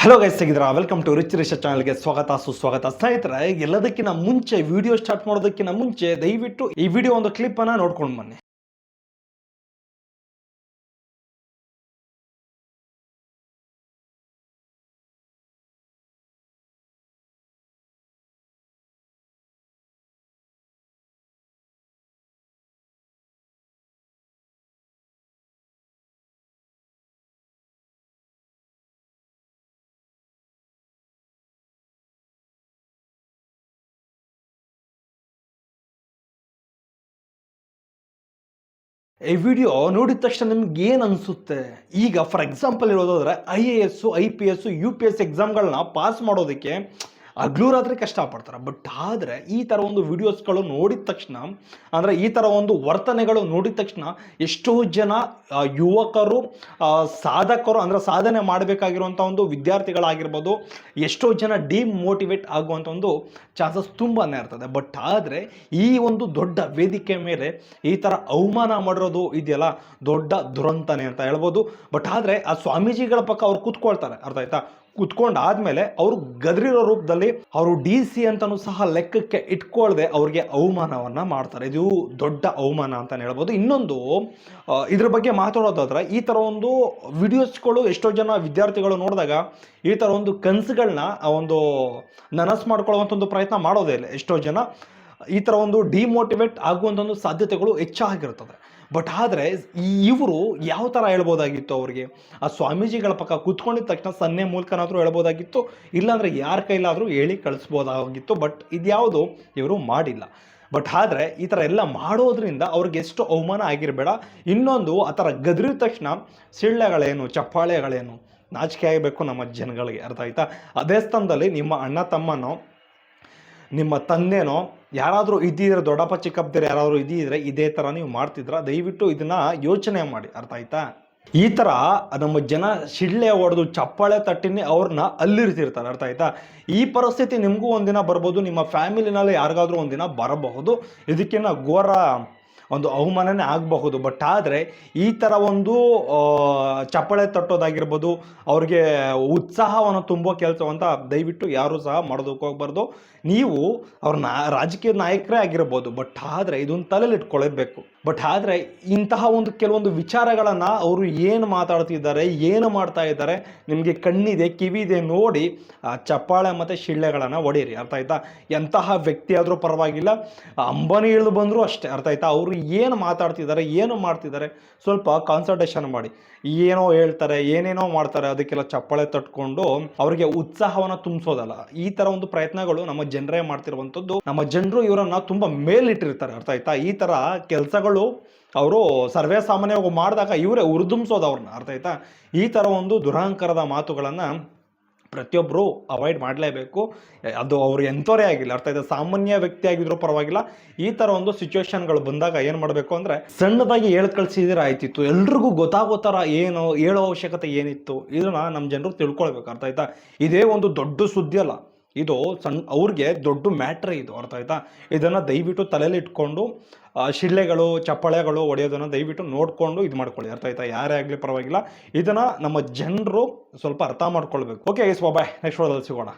Hello guys ಸಿಗಿದ್ರ welcome to rich ರಿಷ ಚಾನಲ್ಗೆ ಸ್ವಾಗತ, ಸುಸ್ವಾಗತ. ಸ್ನೇಹಿತರೆ, ಎಲ್ಲದಕ್ಕಿಂತ ಮುಂಚೆ ವಿಡಿಯೋ ಸ್ಟಾರ್ಟ್ ಮಾಡೋದಕ್ಕಿಂತ ಮುಂಚೆ ದಯವಿಟ್ಟು ಈ ವಿಡಿಯೋ ಒಂದು ಕ್ಲಿಪ್ ಅನ್ನ ನೋಡ್ಕೊಂಡು ಬನ್ನಿ. ಈ ವಿಡಿಯೋ ನೋಡಿದ ತಕ್ಷಣ ನಿಮ್ಗೆ ಏನು ಅನಿಸುತ್ತೆ? ಈಗ for example ಇರೋದಾದ್ರೆ I A S I P S U P S ಎಕ್ಸಾಮ್ಗಳನ್ನ pass ಮಾಡೋದಕ್ಕೆ ಹಗ್ಲು ರಾತ್ರಿ ಕಷ್ಟಪಡ್ತಾರೆ. ಬಟ್ ಆದರೆ ಈ ಥರ ಒಂದು ವಿಡಿಯೋಸ್ಗಳು ನೋಡಿದ ತಕ್ಷಣ, ಅಂದರೆ ಈ ಥರ ಒಂದು ವರ್ತನೆಗಳು ನೋಡಿದ ತಕ್ಷಣ ಎಷ್ಟೋ ಜನ ಯುವಕರು ಸಾಧಕರು, ಅಂದರೆ ಸಾಧನೆ ಮಾಡಬೇಕಾಗಿರುವಂಥ ಒಂದು ವಿದ್ಯಾರ್ಥಿಗಳಾಗಿರ್ಬೋದು, ಎಷ್ಟೋ ಜನ ಡಿಮೋಟಿವೇಟ್ ಆಗುವಂಥ ಒಂದು ಚಾನ್ಸಸ್ ತುಂಬಾ ಇರ್ತದೆ. ಬಟ್ ಆದರೆ ಈ ಒಂದು ದೊಡ್ಡ ವೇದಿಕೆ ಮೇಲೆ ಈ ಥರ ಅವಮಾನ ಮಾಡಿರೋದು ಇದೆಯಲ್ಲ, ದೊಡ್ಡ ದುರಂತನೇ ಅಂತ ಹೇಳ್ಬೋದು. ಬಟ್ ಆದರೆ ಆ ಸ್ವಾಮೀಜಿಗಳ ಪಕ್ಕ ಅವ್ರು ಕೂತ್ಕೊಳ್ತಾರೆ. ಅರ್ಥ ಆಯ್ತಾ? ಕುತ್ಕೊಂಡಾದ್ಮೇಲೆ ಅವರು ಗದ್ರಿರೋ ರೂಪದಲ್ಲಿ ಅವರು ಡಿ ಸಿ ಅಂತಲೂ ಸಹ ಲೆಕ್ಕಕ್ಕೆ ಇಟ್ಕೊಳ್ದೆ ಅವ್ರಿಗೆ ಅವಮಾನವನ್ನ ಮಾಡ್ತಾರೆ. ಇದು ದೊಡ್ಡ ಅವಮಾನ ಅಂತ ಹೇಳ್ಬೋದು. ಇನ್ನೊಂದು ಇದ್ರ ಬಗ್ಗೆ ಮಾತಾಡೋದಾದ್ರೆ ಈ ಥರ ಒಂದು ವಿಡಿಯೋಸ್ಗಳು ಎಷ್ಟೋ ಜನ ವಿದ್ಯಾರ್ಥಿಗಳು ನೋಡಿದಾಗ ಈ ಥರ ಒಂದು ಕನಸುಗಳನ್ನ ಒಂದು ನನಸು ಮಾಡ್ಕೊಳ್ಳುವಂತ ಒಂದು ಪ್ರಯತ್ನ ಮಾಡೋದೇ ಇಲ್ಲ. ಎಷ್ಟೋ ಜನ ಈ ಥರ ಒಂದು ಡಿಮೋಟಿವೇಟ್ ಆಗುವಂಥ ಒಂದು ಸಾಧ್ಯತೆಗಳು ಹೆಚ್ಚಾಗಿರ್ತದೆ. ಬಟ್ ಆದರೆ ಇವರು ಯಾವ ಥರ ಹೇಳ್ಬೋದಾಗಿತ್ತು ಅವ್ರಿಗೆ? ಆ ಸ್ವಾಮೀಜಿಗಳ ಪಕ್ಕ ಕೂತ್ಕೊಂಡಿದ ತಕ್ಷಣ ಸನ್ನೆ ಮೂಲಕನಾದರೂ ಹೇಳ್ಬೋದಾಗಿತ್ತು? ಇಲ್ಲಾಂದರೆ ಯಾರ ಕೈಲಾದರೂ ಹೇಳಿ ಕಳಿಸ್ಬೋದಾಗಿತ್ತು ಬಟ್ ಇದ್ಯಾವುದು ಇವರು ಮಾಡಿಲ್ಲ. ಬಟ್ ಆದರೆ ಈ ಥರ ಎಲ್ಲ ಮಾಡೋದ್ರಿಂದ ಅವ್ರಿಗೆ ಎಷ್ಟು ಅವಮಾನ ಆಗಿರಬೇಡ. ಇನ್ನೊಂದು ಆ ಥರ ಗದ್ರಿದ ತಕ್ಷಣ ಸಿಳ್ಳೆಗಳೇನು, ಚಪ್ಪಾಳೆಗಳೇನು ನಾಚಿಕೆ ಆಗಬೇಕು ನಮ್ಮ ಜನಗಳಿಗೆ. ಅರ್ಥ ಆಯ್ತಾ? ಅದೇ ಸ್ಥಾನದಲ್ಲಿ ನಿಮ್ಮ ಅಣ್ಣ ತಮ್ಮನೋ ನಿಮ್ಮ ತಂದೆನೋ ಯಾರಾದರೂ ಇದ್ದಿದ್ರೆ ದೊಡ್ಡಪ್ಪ, ಚಿಕ್ಕಪ್ಪದಿರು ಯಾರಾದರೂ ಇದ್ದಿದ್ರೆ ಇದೇ ಥರ ನೀವು ಮಾಡ್ತಿದ್ರ? ದಯವಿಟ್ಟು ಇದನ್ನ ಯೋಚನೆ ಮಾಡಿ. ಅರ್ಥ ಆಯ್ತಾ? ಈ ಥರ ನಮ್ಮ ಜನ ಶಿಳ್ಳೆ ಹೊಡೆದು ಚಪ್ಪಾಳೆ ತಟ್ಟಿನೇ ಅವ್ರನ್ನ ಅಲ್ಲಿರ್ತಿರ್ತಾರೆ. ಅರ್ಥ ಆಯ್ತಾ? ಈ ಪರಿಸ್ಥಿತಿ ನಿಮಗೂ ಒಂದಿನ ಬರ್ಬೋದು, ನಿಮ್ಮ ಫ್ಯಾಮಿಲಿನಲ್ಲಿ ಯಾರಿಗಾದ್ರೂ ಒಂದಿನ ಬರಬಹುದು. ಇದಕ್ಕೇನ ಘೋರ ಒಂದು ಅವಮಾನನೇ ಆಗಬಹುದು. ಬಟ್ ಆದರೆ ಈ ಥರ ಒಂದು ಚಪ್ಪಳೆ ತಟ್ಟೋದಾಗಿರ್ಬೋದು, ಅವ್ರಿಗೆ ಉತ್ಸಾಹವನ್ನು ತುಂಬೋ ಕೆಲಸವಂತ ದಯವಿಟ್ಟು ಯಾರೂ ಸಹ ಮಾಡೋದಕ್ಕೆ ಹೋಗ್ಬಾರ್ದು. ನೀವು ಅವ್ರ ನಾ, ರಾಜಕೀಯ ನಾಯಕರೇ ಆಗಿರ್ಬೋದು ಬಟ್ ಆದರೆ ಇದೊಂದು ತಲೆಯಲ್ಲಿ ಇಟ್ಕೊಳ್ಳೇಬೇಕು ಬಟ್ ಆದರೆ ಇಂತಹ ಒಂದು ಕೆಲವೊಂದು ವಿಚಾರಗಳನ್ನು ಅವರು ಏನು ಮಾತಾಡ್ತಿದ್ದಾರೆ, ಏನು ಮಾಡ್ತಾ ಇದ್ದಾರೆ, ನಿಮಗೆ ಕಣ್ಣಿದೆ, ಕಿವಿದೆ ನೋಡಿ, ಆ, ಚಪ್ಪಾಳೆ ಮತ್ತು ಶಿಳ್ಳೆಗಳನ್ನು ಹೊಡೀರಿ. ಅರ್ಥ ಆಯ್ತಾ? ಎಂತಹ ವ್ಯಕ್ತಿ ಆದರೂ ಪರವಾಗಿಲ್ಲ. ಅಂಬಾನಿ ಇಳಿದು ಬಂದರೂ ಅಷ್ಟೇ. ಅರ್ಥ ಆಯ್ತಾ? ಅವರು ಏನು ಮಾತಾಡ್ತಿದ್ದಾರೆ, ಏನು ಮಾಡ್ತಿದ್ದಾರೆ, ಸ್ವಲ್ಪ ಕಾನ್ಸಂಟ್ರೇಷನ್ ಮಾಡಿ. ಏನೋ ಹೇಳ್ತಾರೆ, ಏನೇನೋ ಮಾಡ್ತಾರೆ, ಅದಕ್ಕೆಲ್ಲ ಚಪ್ಪಾಳೆ ತಟ್ಕೊಂಡು ಅವರಿಗೆ ಉತ್ಸಾಹವನ್ನು ತುಂಬಿಸೋದಲ್ಲ. ಈ ತರ ಒಂದು ಪ್ರಯತ್ನಗಳು ನಮ್ಮ ಜನರೇ ಮಾಡ್ತಿರುವಂಥದ್ದು. ನಮ್ಮ ಜನರು ಇವರನ್ನ ತುಂಬ ಮೇಲಿಟ್ಟಿರ್ತಾರೆ, ಅರ್ಥ ಆಯ್ತಾ? ಈ ತರ ಕೆಲಸಗಳು ಅವರು ಸರ್ವೇ ಸಾಮಾನ್ಯವಾಗಿ ಮಾಡಿದಾಗ ಇವರೇ ಉರ್ದುಂಬಿಸೋದು ಅವ್ರನ್ನ, ಅರ್ಥ ಆಯ್ತಾ? ಈ ಥರ ಒಂದು ದುರಹಂಕಾರದ ಮಾತುಗಳನ್ನು ಪ್ರತಿಯೊಬ್ಬರು ಅವಾಯ್ಡ್ ಮಾಡಲೇಬೇಕು. ಅದು ಅವ್ರು ಎಂಥವರೇ ಆಗಿಲ್ಲ. ಅರ್ಥ ಇದೆ? ಸಾಮಾನ್ಯ ವ್ಯಕ್ತಿ ಆಗಿದ್ರು ಪರವಾಗಿಲ್ಲ. ಈ ಥರ ಒಂದು ಸಿಚುವೇಶನ್ಗಳು ಬಂದಾಗ ಏನು ಮಾಡಬೇಕು ಅಂದರೆ, ಸಣ್ಣದಾಗಿ ಹೇಳಿ ಕಳಿಸಿದ್ರೆ ಆಯ್ತಿತ್ತು. ಎಲ್ರಿಗೂ ಗೊತ್ತಾಗೋ ಥರ ಏನು, ಹೇಳೋ ಅವಶ್ಯಕತೆ ಏನಿತ್ತು? ಇದನ್ನ ನಮ್ಮ ಜನರು ತಿಳ್ಕೊಳ್ಬೇಕು. ಅರ್ಥ ಆಯ್ತಾ? ಇದೇ ಒಂದು ದೊಡ್ಡ ಸುದ್ದಿ ಅಲ್ಲ. ಇದು ಸಣ್ಣ ಅವ್ರಿಗೆ ದೊಡ್ಡ ಮ್ಯಾಟ್ರ್ ಇದು, ಅರ್ಥ ಆಯ್ತಾ? ಇದನ್ನು ದಯವಿಟ್ಟು ತಲೆಯಲ್ಲಿ ಇಟ್ಕೊಂಡು ಶಿಳ್ಳೆಗಳು, ಚಪ್ಪಳೆಗಳು ಹೊಡೆಯೋದನ್ನು ದಯವಿಟ್ಟು ನೋಡಿಕೊಂಡು ಇದು ಮಾಡ್ಕೊಳ್ಳಿ, ಅರ್ಥ ಆಯ್ತಾ? ಯಾರೇ ಆಗಲಿ ಪರವಾಗಿಲ್ಲ. ಇದನ್ನು ನಮ್ಮ ಜನರು ಸ್ವಲ್ಪ ಅರ್ಥ ಮಾಡ್ಕೊಳ್ಬೇಕು. ಓಕೆ ಬಾಯ್ ನೆಕ್ಸ್ಟ್ ಸಿಗೋಣ.